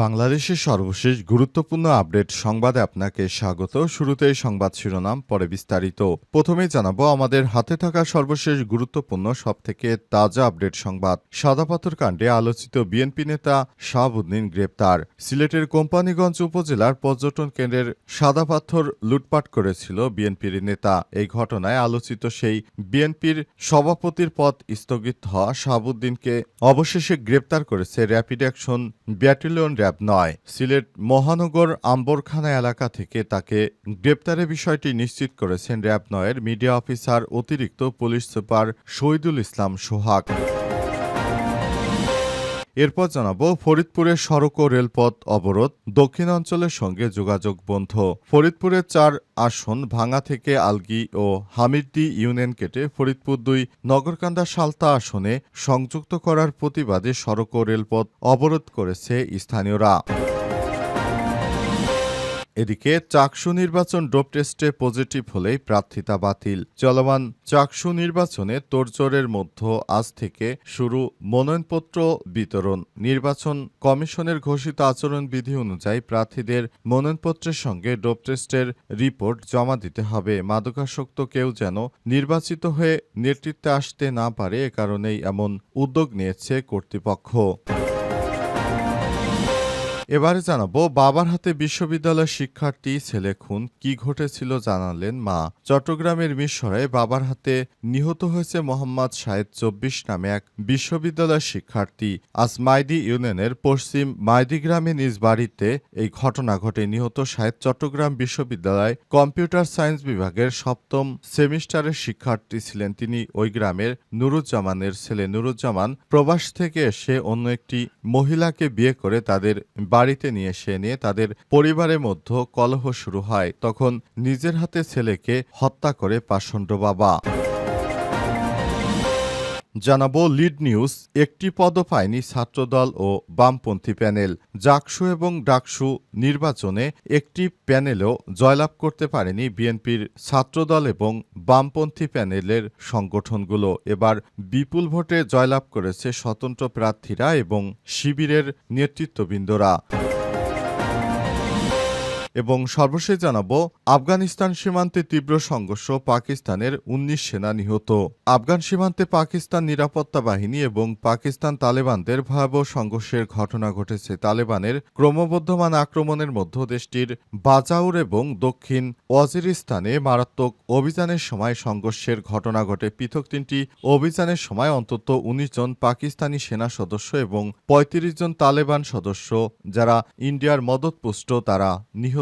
বাংলাদেশের সর্বশেষ গুরুত্বপূর্ণ আপডেট সংবাদে আপনাকে স্বাগত। শুরুতেই সংবাদ শিরোনাম, পরে বিস্তারিত। প্রথমে জানাব, আমাদের হাতে থাকা সর্বশেষ গুরুত্বপূর্ণ, সবথেকে তাজা আপডেট সংবাদ। সাদাপাথর কাণ্ডে আলোচিত বিএনপি নেতা শাহাবুদ্দিন গ্রেপ্তার। সিলেটের কোম্পানীগঞ্জ উপজেলার পর্যটন কেন্দ্রের সাদা পাথর লুটপাট করেছিল বিএনপির নেতা। এই ঘটনায় আলোচিত সেই বিএনপির সভাপতির পদ স্থগিত হওয়া শাহাবুদ্দিনকে অবশেষে গ্রেপ্তার করেছে র্যাপিড অ্যাকশন ব্যাটালিয়ন র্যাব নয়। সিলেট মহানগর আম্বরখানা এলাকা থেকে তাকে গ্রেপ্তারের বিষয়টি নিশ্চিত করেছেন র্যাব নয়ের মিডিয়া অফিসার অতিরিক্ত পুলিশ সুপার শহীদুল ইসলাম সোহাগ। এরপর জানাব ফরিদপুরের সড়ক ও রেলপথ অবরোধ দক্ষিণাঞ্চলের সঙ্গে যোগাযোগ বন্ধ। ফরিদপুরের চার আসন ভাঙা থেকে আলগি ও হামিরদি ইউনিয়ন কেটে ফরিদপুর দুই নগরকান্দা সালতা আসনে সংযুক্ত করার প্রতিবাদে সড়ক ও রেলপথ অবরোধ করেছে স্থানীয়রা। এদিকে চাকসু নির্বাচন ডোপ টেস্টে পজিটিভ হলেই প্রার্থিতা বাতিল। চলমান চাকসু নির্বাচনে তোড়জোড়ের মধ্য আজ থেকে শুরু মনোনয়নপত্র বিতরণ। নির্বাচন কমিশনের ঘোষিত আচরণবিধি অনুযায়ী প্রার্থীদের মনোনয়নপত্রের সঙ্গে ডোপ টেস্টের রিপোর্ট জমা দিতে হবে। মাদকাসক্ত কেউ যেন নির্বাচিত হয়ে নেতৃত্বে আসতে না পারে এ কারণেই এমন উদ্যোগ নিয়েছে কর্তৃপক্ষ। এবারে জানাব, বাবার হাতে বিশ্ববিদ্যালয় শিক্ষার্থী ছেলে খুন কি ঘটেছিল জানালেন মা। চট্টগ্রামের মিশরে বাবার হাতে নিহত হয়েছে মোহাম্মদ শাহেদ চব্বিশ নামে এক বিশ্ববিদ্যালয় শিক্ষার্থী। আজ মাইদি ইউনিয়নের পশ্চিম মাইদি গ্রামে নিজ বাড়িতে এই ঘটনা ঘটে। নিহত শাহেদ চট্টগ্রাম বিশ্ববিদ্যালয় কম্পিউটার সায়েন্স বিভাগের সপ্তম সেমিস্টারের শিক্ষার্থী ছিলেন। তিনি ওই গ্রামের নুরুজ্জামানের ছেলে। নুরুজ্জামান প্রবাস থেকে এসে অন্য একটি মহিলাকে বিয়ে করে তাদের বাড়িতে নিয়ে এসে নিয়ে তাদের পরিবারের মধ্যে কলহ শুরু হয়। তখন নিজের হাতে ছেলেকে হত্যা করে পাষণ্ড বাবা। জানাব লিড নিউজ, একটি পদও পায়নি ছাত্রদল ও বামপন্থী প্যানেল। জাকসু এবং ডাকসু নির্বাচনে একটি প্যানেলও জয়লাভ করতে পারেনি বিএনপির ছাত্রদল এবং বামপন্থী প্যানেলের সংগঠনগুলো। এবার বিপুল ভোটে জয়লাভ করেছে স্বতন্ত্র প্রার্থীরা এবং শিবিরের নেতৃত্ববৃন্দরা। এবং সর্বশেষ জানাব, আফগানিস্তান সীমান্তে তীব্র সংঘর্ষ পাকিস্তানের উনিশ সেনা নিহত। আফগান সীমান্তে পাকিস্তান নিরাপত্তা বাহিনী এবং পাকিস্তান তালেবানদের ভয়াবহ সংঘর্ষের ঘটনা ঘটেছে তালেবানের ক্রমবর্ধমান আক্রমণের মধ্যে দেশটির বাজাউর এবং দক্ষিণ ওয়াজিরিস্তানে মারাত্মক অভিযানের সময় সংঘর্ষের ঘটনা ঘটে। পৃথক তিনটি অভিযানের সময় অন্তত উনিশ জন পাকিস্তানি সেনা সদস্য এবং ৩৫ জন তালেবান সদস্য, যারা ইন্ডিয়ার মদতপুষ্ট, তারা নিহত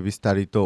বিস্তারিত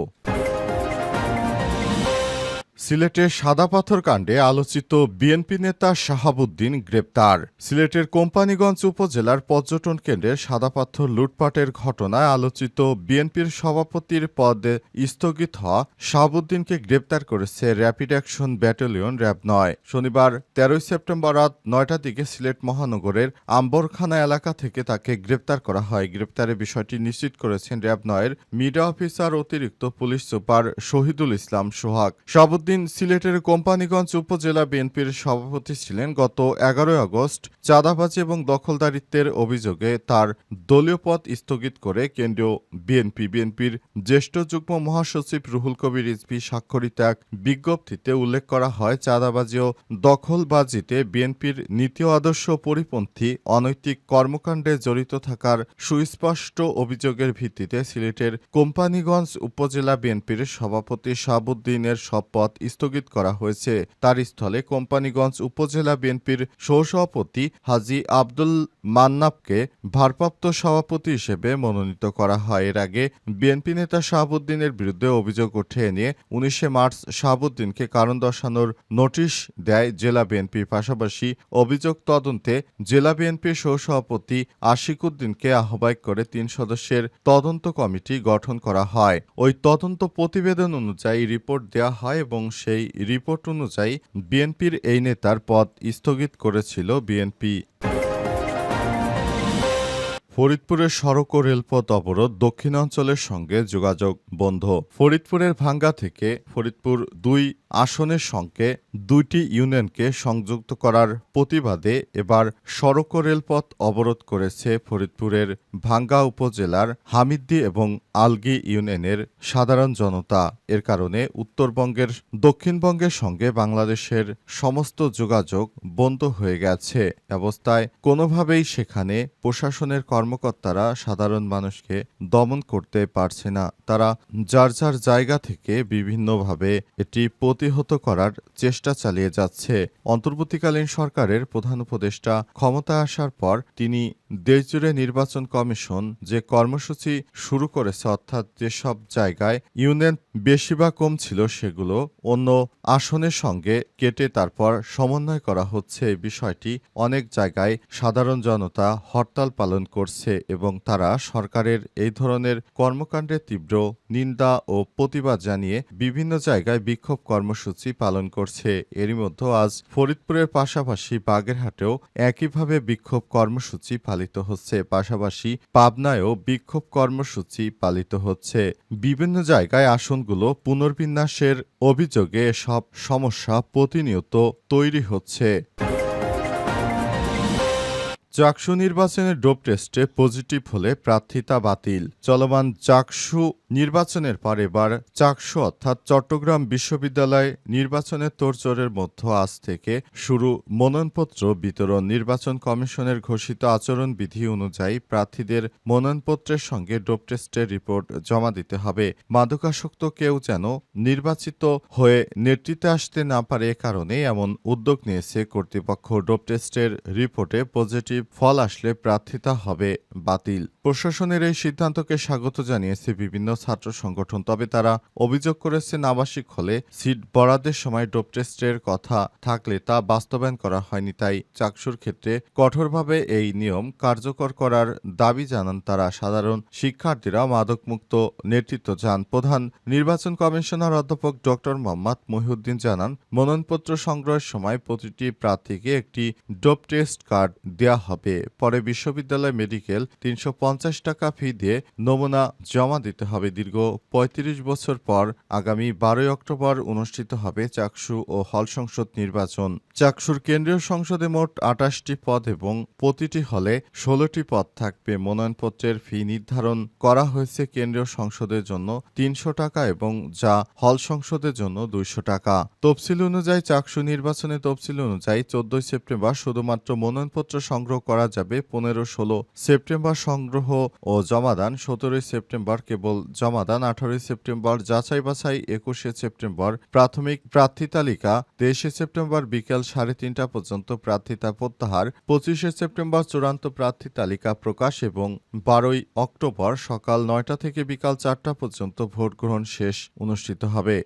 সিলেটের সাদা পাথর কাণ্ডে আলোচিত বিএনপি নেতা শাহাবুদ্দিন গ্রেপ্তার। সিলেটের কোম্পানীগঞ্জ উপজেলার পর্যটন কেন্দ্রে সাদা পাথর লুটপাটের ঘটনায় আলোচিত বিএনপির সভাপতির পদে স্থগিত হওয়া শাহাবুদ্দিনকে গ্রেপ্তার করেছে র্যাপিড অ্যাকশন ব্যাটালিয়ন র্যাব নয় শনিবার, তেরোই সেপ্টেম্বর রাত নয়টার দিকে সিলেট মহানগরের আম্বরখানা এলাকা থেকে তাকে গ্রেপ্তার করা হয়। গ্রেপ্তারের বিষয়টি নিশ্চিত করেছেন র্যাব নয়ের মিডিয়া অফিসার অতিরিক্ত পুলিশ সুপার শহীদুল ইসলাম সোহাগ। শাহাবুদ্দিন সিলেটের কোম্পানীগঞ্জ উপজেলা বিএনপির সভাপতি ছিলেন গত এগারোই আগস্ট। চাঁদাবাজি এবং দখলদারিত্বের অভিযোগে তার দলীয় পদ স্থগিত করে কেন্দ্রীয় বিএনপি। বিএনপির জ্যেষ্ঠ যুগ্ম মহাসচিব রুহুল কবির রিজভি স্বাক্ষরিত এক বিজ্ঞপ্তিতে উল্লেখ করা হয়, চাঁদাবাজি ও দখলবাজিতে বিএনপির নীতি আদর্শ পরিপন্থী অনৈতিক কর্মকাণ্ডে জড়িত থাকার সুস্পষ্ট অভিযোগের ভিত্তিতে সিলেটের কোম্পানিগঞ্জ উপজেলা বিএনপির সভাপতি শাহাবুদ্দিনের সব পদ স্থগিত করা হয়েছে। তার স্থলে কোম্পানীগঞ্জ উপজেলা বিএনপির সহসভাপতি হাজি আব্দুল মান্নাবকে ভারপ্রাপ্ত সভাপতি হিসেবে মনোনীত করা হয়। এর আগে বিএনপি নেতা শাহাবুদ্দিনের বিরুদ্ধে অভিযোগ উঠে এনে উনিশে মার্চ শাহাবুদ্দিনকে কারণ দর্শানোর নোটিশ দেয় জেলা বিএনপি। পাশাপাশি অভিযোগ তদন্তে জেলা বিএনপির সহসভাপতি আশিকুদ্দিনকে আহ্বায়ক করে তিন সদস্যের তদন্ত কমিটি গঠন করা হয়। ওই তদন্ত প্রতিবেদন অনুযায়ী রিপোর্ট দেওয়া হয় এবং সেই রিপোর্ট অনুযায়ী বিএনপির এই নেতার পদ স্থগিত করেছিল বিএনপি। ফরিদপুরের সড়ক ও রেলপথ অবরোধ দক্ষিণাঞ্চলের সঙ্গে যোগাযোগ বন্ধ। ফরিদপুরের ভাঙ্গা থেকে ফরিদপুর দুই আসনের সঙ্গে দুইটি ইউনিয়নকে সংযুক্ত করার প্রতিবাদে এবার সড়ক ও রেলপথ অবরোধ করেছে ফরিদপুরের ভাঙ্গা উপজেলার হামিদ্দি এবং আলগি ইউনিয়নের সাধারণ জনতা। এর কারণে উত্তরবঙ্গের দক্ষিণবঙ্গের সঙ্গে বাংলাদেশের সমস্ত যোগাযোগ বন্ধ হয়ে গেছে। অবস্থায় কোনোভাবেই সেখানে প্রশাসনের কর্মকর্তারা সাধারণ মানুষকে দমন করতে পারছে না। তারা যার যার জায়গা থেকে বিভিন্নভাবে এটি প্রতিহত করার চেষ্টা চালিয়ে যাচ্ছে। অন্তর্বর্তীকালীন সরকারের প্রধান উপদেষ্টা ক্ষমতায় আসার পর তিনি দেশজুড়ে নির্বাচন কমিশন যে কর্মসূচি শুরু করেছে, অর্থাৎ যেসব জায়গায় ইউনিয়ন বেশি বা কম ছিল সেগুলো অন্য আসনের সঙ্গে কেটে তারপর সমন্বয় করা হচ্ছে। এই বিষয়টি অনেক জায়গায় সাধারণ জনতা হরতাল পালন করছে এবং তারা সরকারের এই ধরনের কর্মকাণ্ডের তীব্র নিন্দা ও প্রতিবাদ জানিয়ে বিভিন্ন জায়গায় বিক্ষোভ কর্মসূচি পালন করছে। এরই মধ্যে আজ ফরিদপুরের পাশাপাশি বাগেরহাটেও একইভাবে বিক্ষোভ কর্মসূচি পালিত হচ্ছে। পাশাপাশি পাবনায়ও বিক্ষোভ কর্মসূচি পালিত হচ্ছে। বিভিন্ন জায়গায় আসনগুলো পুনর্বিন্যাসের অভিযোগে সব সমস্যা প্রতিনিয়ত তৈরি হচ্ছে। চাকসু নির্বাচনের ডোপ টেস্টে পজিটিভ হলে প্রার্থিতা বাতিল। চলমান চাকসু নির্বাচনের পর এবার চাকসু অর্থাৎ চট্টগ্রাম বিশ্ববিদ্যালয় নির্বাচনের তোড়জোড়ের মধ্য আজ থেকে শুরু মনোনয়নপত্র বিতরণ। নির্বাচন কমিশনের ঘোষিত আচরণবিধি অনুযায়ী প্রার্থীদের মনোনয়নপত্রের সঙ্গে ডোপ টেস্টের রিপোর্ট জমা দিতে হবে। মাদকাসক্ত কেউ যেন নির্বাচিত হয়ে নেতৃত্বে আসতে না পারে এ কারণে এমন উদ্যোগ নিয়েছে কর্তৃপক্ষ। ডোপ টেস্টের রিপোর্টে পজিটিভ ফল আসলে প্রার্থিতা হবে বাতিল। প্রশাসনের এই সিদ্ধান্তকে স্বাগত জানিয়েছে বিভিন্ন ছাত্র সংগঠন, তবে তারা অভিযোগ করেছে আবাসিক হলে সিট বরাদ্দের সময় ডোপ টেস্টের কথা থাকলে তা বাস্তবায়ন করা হয়নি, তাই চাকসুর ক্ষেত্রে কঠোরভাবে এই নিয়ম কার্যকর করার দাবি জানান তারা। সাধারণ শিক্ষার্থীরা মাদকমুক্ত নেতৃত্ব চান। প্রধান নির্বাচন কমিশনার অধ্যাপক ডক্টর মোহাম্মদ মহিউদ্দিন জানান, মনোনয়নপত্র সংগ্রহের সময় প্রতিটি প্রার্থীকে একটি ডোপ টেস্ট কার্ড দেওয়া হবে। পরে বিশ্ববিদ্যালয় মেডিকেল তিনশো পঞ্চাশ টাকা ফি দিয়ে নমুনা জমা দিতে হবে। দীর্ঘ ৩৫ বছর পর আগামী বারোই অক্টোবর অনুষ্ঠিত হবে চাকসু ও হল সংসদ নির্বাচন। চাকসুর কেন্দ্রীয় সংসদে মোট আটাশটি পদ এবং প্রতিটি হলে ষোলোটি পদ থাকবে। মনোনয়নপত্রের ফি নির্ধারণ করা হয়েছে কেন্দ্রীয় সংসদের জন্য তিনশো টাকা এবং যা হল সংসদের জন্য দুইশো টাকা। তফসিল অনুযায়ী চাকসু নির্বাচনে তফসিল অনুযায়ী চোদ্দই সেপ্টেম্বর শুধুমাত্র মনোনয়নপত্র সংগ্রহ করা যাবে পনেরো ষোলো সেপ্টেম্বর সংগ্রহ ও জমাদান, সতেরোই সেপ্টেম্বর কেবল জমাদান, আঠারোই সেপ্টেম্বর যাচাই বাছাই, একুশে সেপ্টেম্বর প্রাথমিক প্রার্থী তালিকা, তেইশে সেপ্টেম্বর বিকেল সাড়ে তিনটা পর্যন্ত প্রার্থিতা প্রত্যাহার, পঁচিশে সেপ্টেম্বর চূড়ান্ত প্রার্থী তালিকা প্রকাশ এবং বারোই অক্টোবর সকাল নয়টা থেকে বিকাল চারটা পর্যন্ত ভোট গ্রহণ শেষ অনুষ্ঠিত হবে।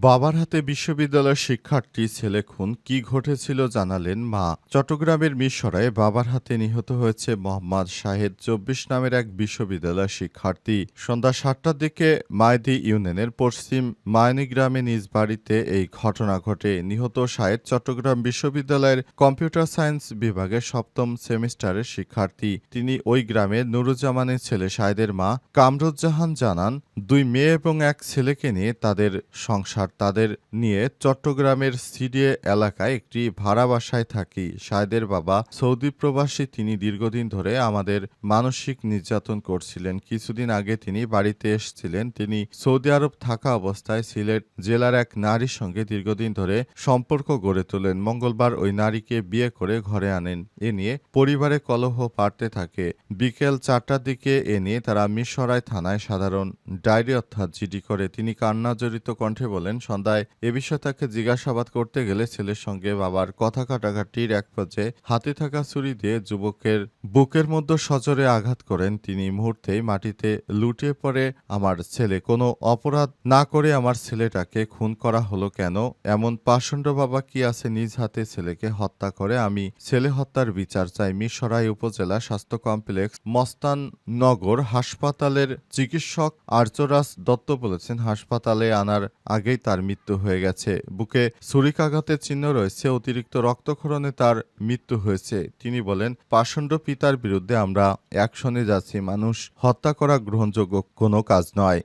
বাবার হাতে বিশ্ববিদ্যালয়ের শিক্ষার্থী ছেলে খুন। কি ঘটেছিল জানালেন মা। চট্টগ্রামের মিশরায় বাবার হাতে নিহত হয়েছে মোহাম্মদ শাহেদ চব্বিশ নামের এক বিশ্ববিদ্যালয়ের শিক্ষার্থী। সন্ধ্যা সাতটার দিকে মায়দি ইউনিয়নের পশ্চিম মায়নি গ্রামে নিজ বাড়িতে এই ঘটনা ঘটে। নিহত শাহেদ চট্টগ্রাম বিশ্ববিদ্যালয়ের কম্পিউটার সায়েন্স বিভাগের সপ্তম সেমিস্টারের শিক্ষার্থী। তিনি ওই গ্রামে নুরুজ্জামানের ছেলে শাহেদের মা কামরুজ্জাহান জানান, দুই মেয়ে এবং এক ছেলেকে নিয়ে তাদের সংসার তাদের নিয়ে চট্টগ্রামের সিডিএ এলাকায় একটি ভাড়া বাসায় থাকি। সায়দের বাবা সৌদি প্রবাসী, তিনি দীর্ঘদিন ধরে আমাদের মানসিক নির্যাতন করছিলেন। কিছুদিন আগে তিনি বাড়িতে এসেছিলেন। তিনি সৌদি আরব থাকা অবস্থায় সিলেট জেলার এক নারীর সঙ্গে দীর্ঘদিন ধরে সম্পর্ক গড়ে তোলেন। মঙ্গলবার ওই নারীকে বিয়ে করে ঘরে আনেন। এ নিয়ে পরিবারে কলহ বাড়তে থাকে। বিকেল চারটার দিকে এ নিয়ে তারা মিরসরাই থানায় সাধারণ ডায়েরি অর্থাৎ জিডি করে। তিনি কান্নাজড়িত কণ্ঠে বলেন সন্ধ্যায় এ বিষয়ে তাকে জিজ্ঞাসাবাদ করতে গেলে ছেলের সঙ্গে বাবার কথা কাটাকাটির এক পর্যায়ে হাতে থাকা ছুরি দিয়ে যুবকের বুকের মধ্যে সজোরে আঘাত করেন। তিনি মুহূর্তেই মাটিতে লুটিয়ে পড়ে, আমার ছেলে, কোনো অপরাধ না করে আমার ছেলেটাকে খুন করা হলো কেন? এমন পাষণ্ড বাবা কি আছে নিজ হাতে ছেলেকে হত্যা করে? আমি ছেলে হত্যার বিচার চাই। মিরসরাই উপজেলা স্বাস্থ্য কমপ্লেক্স মস্তান নগর হাসপাতালের চিকিৎসক আর্যরাজ দত্ত বলেছেন, হাসপাতালে আনার আগেই তার মৃত্যু হয়ে গেছে। বুকে ছুরিকাঘাতের চিহ্ন রয়েছে, অতিরিক্ত রক্তক্ষরণে তার মৃত্যু হয়েছে। তিনি বলেন, পাষণ্ড পিতার বিরুদ্ধে আমরা অ্যাকশনে যাচ্ছি, মানুষ হত্যা করা গ্রহণযোগ্য কোনো কাজ নয়।